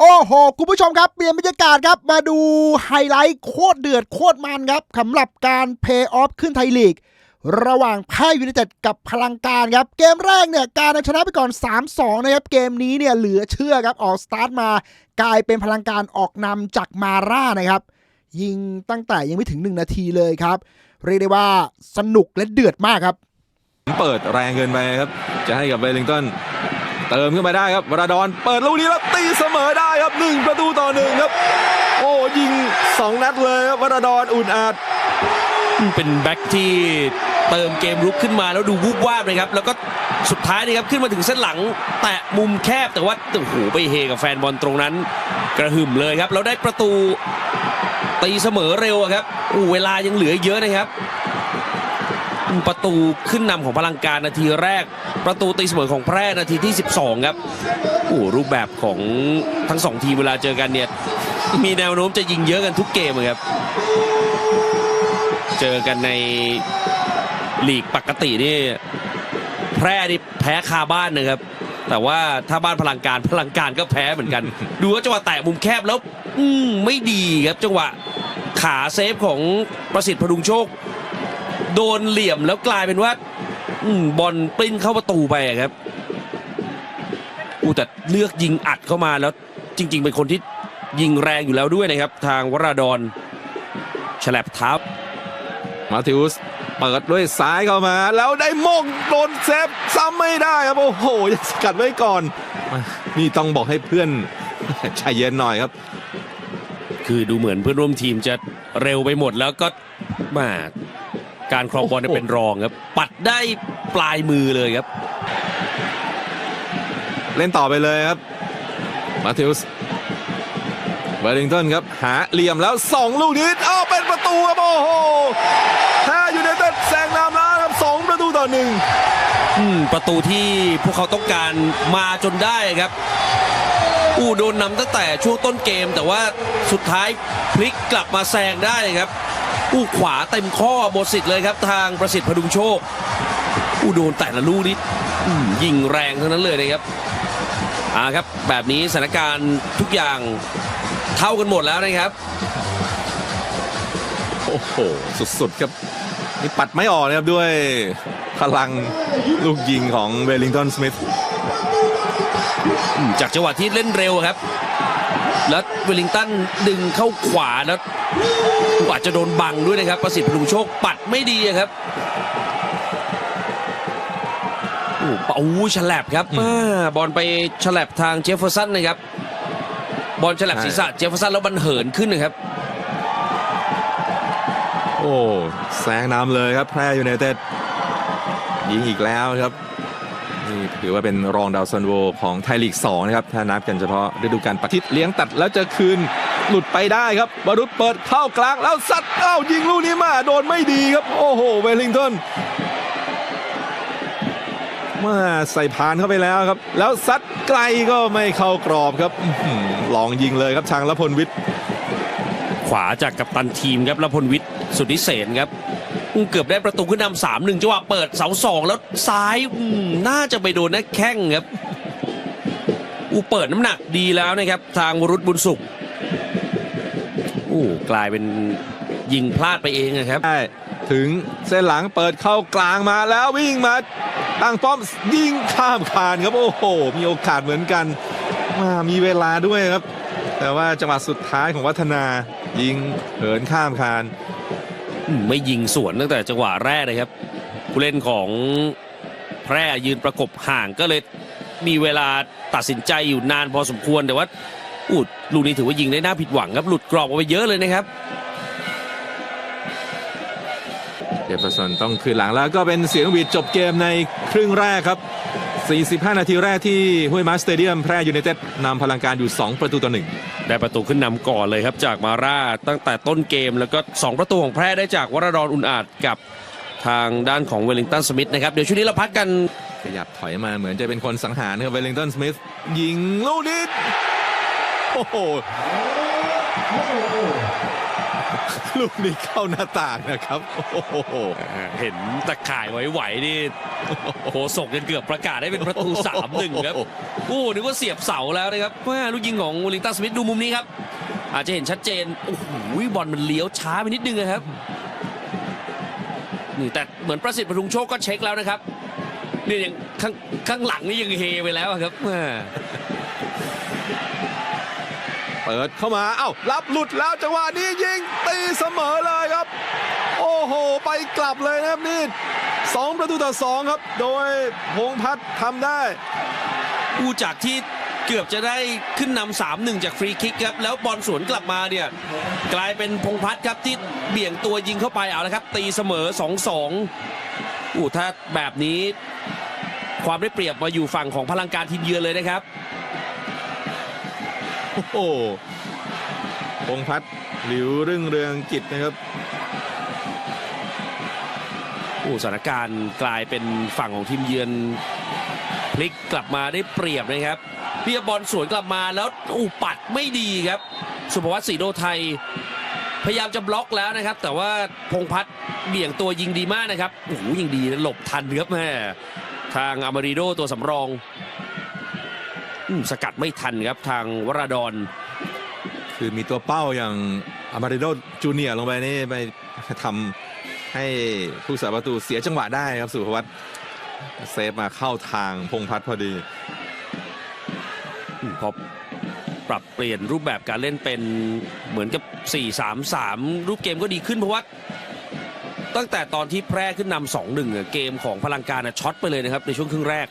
โอ้โห คุณผู้ชมครับเปลี่ยนบรรยากาศครับ มาดูไฮไลท์โคตรเดือดโคตรมันครับสำหรับการเพย์ออฟขึ้นไทยลีก ระหว่างแพ้ยูไนเต็ดกับพลังการครับ เกมแรกเนี่ย การชนะไปก่อน 3-2 นะครับ เกมนี้เนี่ยเหลือเชื่อครับ ออกสตาร์ทมากลายเป็นพลังการออกนำจากมาร่านะครับ ยิงตั้งแต่ยังไม่ถึง 1 นาทีเลยครับ เรียกได้ว่าสนุกและเดือดมากครับ เปิดแรงเกินไปครับ จะให้กับเวลลิงตัน เติมขึ้นมาได้ครับวราดอนเปิดลูกนี้แล้วตีเสมอได้ครับหนึ่งประตูต่อหนึ่งครับ โอ้ยิงสองนัดเลยครับวราดอนอุ่นอาจเป็นแบ็คที่เติมเกมรุกขึ้นมาแล้วดูวูบวาบเลยครับ แล้วก็สุดท้ายนะครับขึ้นมาถึงเส้นหลัง แตะมุมแคบแต่ว่าโอ้โหไปเฮกับแฟนบอลตรงนั้น กระหึ่มเลยครับ แล้วได้ประตูตีเสมอเร็วครับอู้เวลายังเหลือเยอะนะครับ ประตูขึ้นนำของพลังการนาทีแรก ประตูตีเสมอของแพร่นาทีที่ 12 ครับโอ้รูปแบบของทั้งสองทีมเวลาเจอกันเนี่ยมีแนวโน้มจะยิงเยอะกันทุกเกมครับ เจอกันในลีกปกตินี่แพร่นี่แพ้คาบ้านนะครับ แต่ว่าถ้าบ้านพลังการพลังการก็แพ้เหมือนกัน ดูว่าจังหวะแตะมุมแคบแล้ว อืไม่ดีครับจังหวะขาเซฟของประสิทธิ์พดุงโชค โดนเหลี่ยมแล้วกลายเป็นว่าอืมบอลปลิ้นเข้าประตูไปอะครับอูแต่เลือกยิงอัดเข้ามาแล้วจริง ๆ เป็นคนที่ยิงแรงอยู่แล้วด้วยนะครับ ทางวราดอนฉลับเท้ามาทิอุสเปิดด้วยซ้ายเข้ามา แล้วได้มงโดนเซฟซ้ำไม่ได้ครับ โอ้โหยังสกัดไว้ก่อนมานี่ต้องบอกให้เพื่อนใจเย็นหน่อยครับ คือดูเหมือนเพื่อนร่วมทีมจะเร็วไปหมดแล้วก็มา การครองบอลเนี่ยเป็นรองครับ ปัดได้ปลายมือเลยครับ เล่นต่อไปเลยครับ มาทิอุสเวลลิงตันครับ หาเหลี่ยมแล้วสองลูกนี้อ้าวเป็นประตูครับโอ้โหถ้ายูไนเต็ดแซงนำแล้วครับสองประตูต่อหนึ่งอืมประตูที่พวกเขาต้องการมาจนได้ครับ อู้โดนนำตั้งแต่ช่วงต้นเกม แต่ว่าสุดท้ายพลิกกลับมาแซงได้ครับ อู้ขวาเต็มข้อหมดสิทธิ์เลยครับ ทางประสิทธิ์พดุงโชคอู้โดนแต่ละลูกนี้อืมยิงแรงทั้งนั้นเลยนะครับอ่าครับแบบนี้สถานการณ์ทุกอย่างเท่ากันหมดแล้วนะครับ โอ้โห สุดๆครับนี่ปัดไม่ออกนะครับด้วยพลังลูกยิงของเวลลิงตันสมิธอืมจากจังหวะที่เล่นเร็วครับ แล้วเวลลิงตันดึงเข้าขวาแล้ว อาจจะโดนบังด้วยนะครับ ประสิทธิ์พลุงโชคปัดไม่ดีอะครับโอ้ปะอู้ฉลับครับอ่าบอลไปฉลับทางเจฟเฟอร์สันนะครับ บอลฉลับศีรษะเจฟเฟอร์สันแล้วมันเหินขึ้นนะครับ โอ้แซงน้ำเลยครับแพร่ยูไนเต็ดยิงอีกแล้วครับนี่ถือว่าเป็นรองดาวซันโวของไทยลีก 2 นะครับ ถ้านับกันเฉพาะฤดูกาลปฏิทินเลี้ยงตัดแล้วจะคืน หลุดไปได้ครับบรุษเปิดเข้ากลางแล้วซัดเอ้ายิงลูกนี้มาโดนไม่ดีครับ โอ้โหเวลิงตันมาใส่พานเข้าไปแล้วครับ แล้วซัดไกลก็ไม่เข้ากรอบครับลองยิงเลยครับชางละพลวิทย์ขวาจากกัปตันทีมครับล้วพลวิทย์สุดนิเศษครับเกือบได้ประตูขึ้นนำสามหนึ่งจังหวะเปิดเสาสองแล้วซ้ายอืมน่าจะไปโดนนักแข้งครับอูเปิดน้ำหนักดีแล้วนะครับ ทางวรุษบุญสุข อู้กลายเป็นยิงพลาดไปเองนะครับ ได้ถึงเส้นหลังเปิดเข้ากลางมาแล้ววิ่งมาตั้งป้อมยิงข้ามคานครับโอ้โห มีโอกาสเหมือนกันมามีเวลาด้วยครับ แต่ว่าจังหวะสุดท้ายของวัฒนายิงเหินข้ามคานอืมไม่ยิงสวนตั้งแต่จังหวะแรกเลยครับ ผู้เล่นของแพร่ยืนประกบห่างก็เลยมีเวลาตัดสินใจอยู่นานพอสมควรแต่ว่า อุดลูกนี้ถือว่ายิงได้น่าผิดหวังครับ หลุดกรอบออกไปเยอะเลยนะครับเจฟเฟอร์สันต้องคืนหลังแล้วก็เป็นเสียงหวีดจบเกมในครึ่งแรกครับ 45 นาทีแรกที่ห้วยมาสเตเดียมแพร่ยูไนเต็ดนำพลังการอยู่ 2 ประตูต่อหนึ่งได้ประตูขึ้นนำก่อนเลยครับจากมาร่าตั้งแต่ต้นเกมแล้วก็ 2 ประตูของแพร่ได้จากวรดอนอุ่นอาจกับทางด้านของเวลลิงตันสมิธนะครับ เดี๋ยวช่วงนี้เราพักกันขยับถอยมาเหมือนจะเป็นคนสังหารครับเวลลิงตันสมิธยิงลูกนี้ โอ้โหลูกนี้เข้าหน้าต่างนะครับโอ้โหเห็นตะข่ายไหวๆนี่โคศกยังเกือบประกาศได้เป็นประตูสามหนึ่งครับโอ้นึกว่าเสียบเสาแล้วนะครับว่าลูกยิงของวอลลิงตันสมิธดูมุมนี้ครับ อาจจะเห็นชัดเจนโอ้โหบอลมันเลี้ยวช้าไปนิดนึงนะครับนี่แต่เหมือนประสิทธิ์ประทุงโชคก็เช็คแล้วนะครับนี่ยังข้างข้างหลังนี่ยังเฮไปแล้วอะครับแม่ เปิดเข้ามา เอ้า รับหลุดแล้วจังหวะนี้ยิงตีเสมอเลยครับ โอ้โห ไปกลับเลยนะครับนี่สองประตูต่อสองครับ โดยพงพัฒน์ทำได้อูจากที่เกือบจะได้ขึ้นนำสามหนึ่งจากฟรีคิกครับ แล้วบอลสวนกลับมาเนี่ย กลายเป็นพงพัฒน์ครับที่เบี่ยงตัวยิงเข้าไปเอาละครับ ตีเสมอ2อสองอูถ้าแบบนี้ ความได้เปรียบมาอยู่ฝั่งของพลังการทีมเยือนเลยนะครับ โอ้โหพงพัฒน์หลิวรึ่งเรืองกิจนะครับโอ้สถานการณ์กลายเป็นฝั่งของทีมเยือนพลิกกลับมาได้เปรียบนะครับเพียบอลสวนกลับมาแล้วอูปัดไม่ดีครับ สุภวัตศรีโดไทย พยายามจะบล็อกแล้วนะครับ แต่ว่าพงพัฒน์เบี่ยงตัวยิงดีมากนะครับโอ้โหยิงดีนะหลบทันครับแม่ทางอามาริโดตัวสำรอง สกัดไม่ทันครับทางวราดอนคือมีตัวเป้าอย่างอามาริโดจูเนียร์ลงไปนี่ไปทำให้ผู้สาประตูเสียจังหวะได้ครับสุภวัตเซฟมาเข้าทางพงษ์พัฒน์พอดีอืมพอปรับเปลี่ยนรูปแบบการเล่นเป็นเหมือนกับ 4-3-3 รูปเกมก็ดีขึ้นเพราะว่า ตั้งแต่ตอนที่แพร่ขึ้นนำสองหนึ่งเกมของพลังการน่ะช็อตไปเลยนะครับในช่วงครึ่งแรก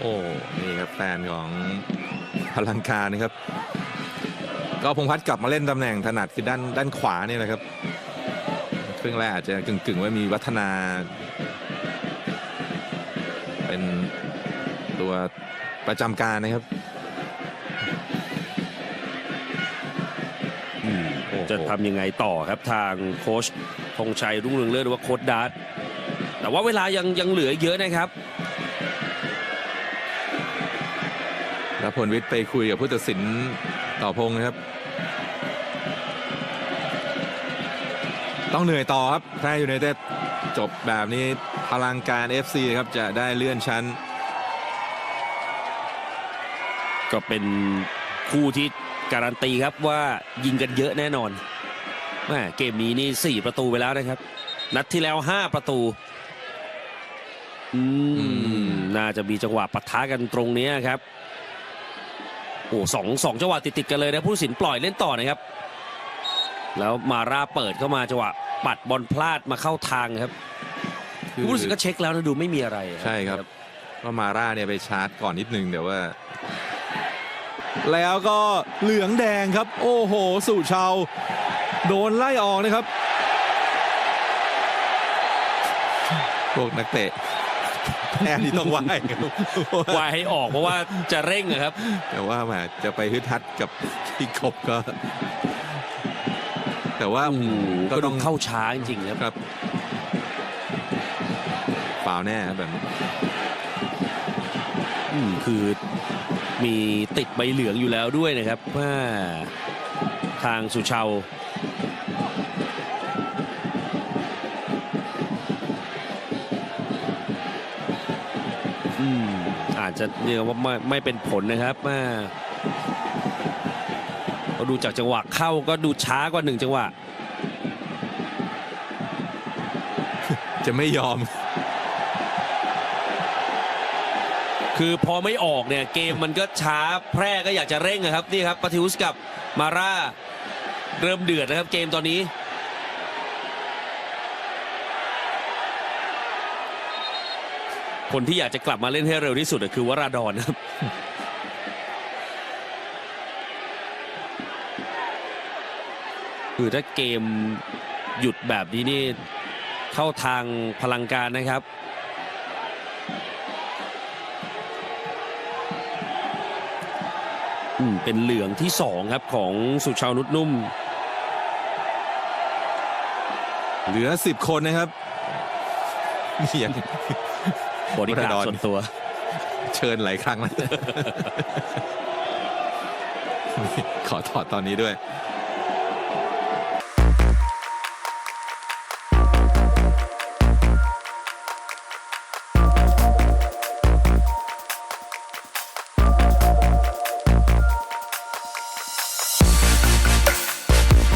โอ้นี่ครับแฟนของพลังการนะครับ ก็พงษ์พัฒน์กลับมาเล่นตำแหน่งถนัดคือด้านด้านขวาเนี่ยแหละครับครึ่งแรกอาจจะกึ่งกึ่งๆว่ามีวัฒนา เป็นตัวประจำการนะครับอืมโอ้โหจะทำยังไงต่อครับทางโค้ชธงชัยรุ่งเรืองเลิศหรือว่าโค้ชดาร์ตแต่ว่าเวลายังยังเหลือเยอะนะครับ แล้วพลวิทย์ไปคุยกับผู้ตัดสินต่อพงษ์นะครับ ต้องเหนื่อยต่อครับแพ้อยู่ในเต็ดจบแบบนี้พลังการ FC ครับจะได้เลื่อนชั้น ก็เป็นคู่ที่การันตีครับว่ายิงกันเยอะแน่นอนแม่เกมนี้นี่ 4 ประตูไปแล้วนะครับ นัดที่แล้ว 5 ประตูอืมน่าจะมีจังหวะปะทะกันตรงเนี้ยครับ โอ้สองสองจังหวะติดๆกันเลยนะผู้ตัดสินปล่อยเล่นต่อนะครับ แล้วมาร่าเปิดเข้ามาจังหวะปัดบอลพลาดมาเข้าทางครับคือผู้ตัดสินก็เช็คแล้วนะดูไม่มีอะไรใช่ครับก็มาร่าเนี่ยไปชาร์จก่อนนิดนึงเดี๋ยวว่า แล้วก็เหลืองแดงครับ โอ้โห สุชาวโดนไล่ออกนะครับพวกนักเตะ แพ้ที่ต้องไหวครับวายให้ออกเพราะว่าจะเร่งอะครับ แต่ว่าแหมจะไปฮึดฮัดกับพี่กบก็ แต่ว่าอืมก็ก็ต้ต้อองงเข้าช้าจริงๆครับครับฟาวล์แน่ครับแบบนี้อืมคือมีติดใบเหลืองอยู่แล้วด้วยนะครับว่าทางสุชาว จจะเรียกว่าไม่ไม่เป็นผลนะครับว่าเราดูจากจังหวะเข้าก็ดูช้ากว่าหนึ่งจังหวะ จะไม่ยอม คือพอไม่ออกเนี่ย เกมมันก็ช้าแพร่ก็อยากจะเร่งอะครับ นี่ครับปาทิอุสกับมาร่า เริ่มเดือดนะครับเกมตอนนี้ คนที่อยากจะกลับมาเล่นให้เร็วที่สุดคือวราดอนครับคือถ้าเกมหยุดแบบนี้นี่เข้าทางพลังการนะครับอืมเป็นเหลืองที่สองครับของสุชาวนุชนุ่ม เหลือสิบคนนะครับนี่ยัง บริการวราดอนส่วนตัว เชิญหลายครั้งแล้วคขอถอดตอนนี้ด้วย